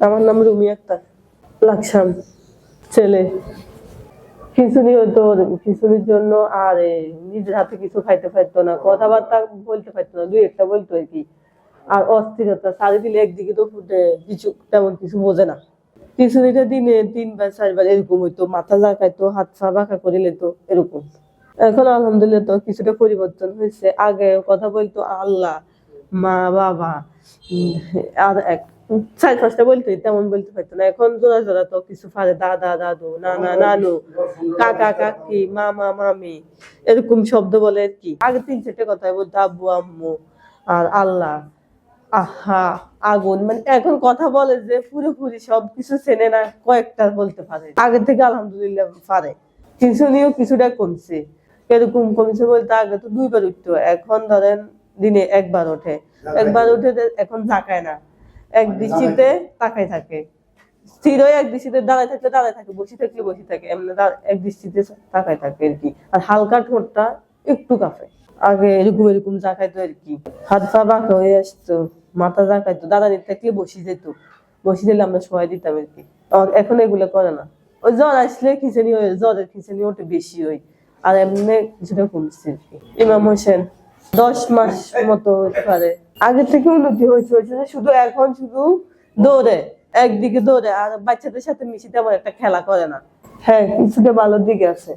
আমার নাম রুমি আক্তার, লাকসাম ছেলে। খিচুড়ি হতো, খিচুড়ির জন্য আর, নিজের হাতে কিছু খাইতে পারতো না, কথাবার্তা বলতে পারতো না, দুই একটা বলতো আর কি। আর অস্থিরতা, সারি দিলে একদিকে তো ফুটে, কিছু তেমন কিছু বোঝে না। খিচুড়িটা দিনে তিনবার, চারবার এরকম হইতো, মাথা জাকাইতো হাত পা বাঁকা করে লেতো এরকম। এখন আলহামদুলিল্লাহ তো কিছুটা পরিবর্তন হয়েছে। আগে কথা বলতো আল্লাহ, মা, বাবা আর এক পাঁচটা বলতো, তেমন বলতে পারতো না। এখন জোড়া জোড়া তো কিছু পারে দাদা দাদু নানা নানু, কাকা, কাকি, মামা, মামি, এরকম শব্দ বলে আর কি। আগে তিন, চারটে কথাই বলতো, আব্বু, আম্মু আর আল্লাহ। আহা, আগুন। মানে এখন কথা বলে যে পুরোপুরি সবকিছু চেনে না, কয়েকটা বলতে পারে। আগে থেকে আলহামদুলিল্লাহ পারে। কিছু নিয়েও কিছুটা কমছে। এরকম কমছে বলতে আগে তো দুইবার উঠতো, এখন ধরেন দিনে একবার ওঠে। একবার উঠে এখন তাকায় না। এক দৃষ্টিতে তাকায় থাকে। স্থির হয়ে এক দৃষ্টিতে দাঁড়ায় থাকলে দাঁড়ায় থাকে বসে থাকলে বসে থাকে এমনি এক দৃষ্টিতে তাকায় থাকে আর কি। আর হালকা ঠোঁটটা একটু কাঁপে। আগে এরকম এরকম জাকাইতো আর কি। হাত পা বাঁকা হয়ে আসতো মাথা জাকাইতো দাঁড়ানি থাকলে বসে যেত। বসে দিলে আমরা সবাই দিতাম আর কি। এখন এগুলো করে না। ওই জ্বর আসলে খিচুড়ি হয় জ্বরের খিচুড়ি ওটা বেশি হয়। আর এমনি কিছুটা কমছে আর কি। ইমাম হোসেন দশ মাস মতো হতে পারে। আগের থেকে উন্নতি হয়েছে হয়েছে শুধু এখন শুধু দৌড়ে, একদিকে দৌড়ে, আর বাচ্চাদের সাথে মিশে তেমন একটা খেলা করে না। হ্যাঁ কিছুটা ভালো দিকে আছে।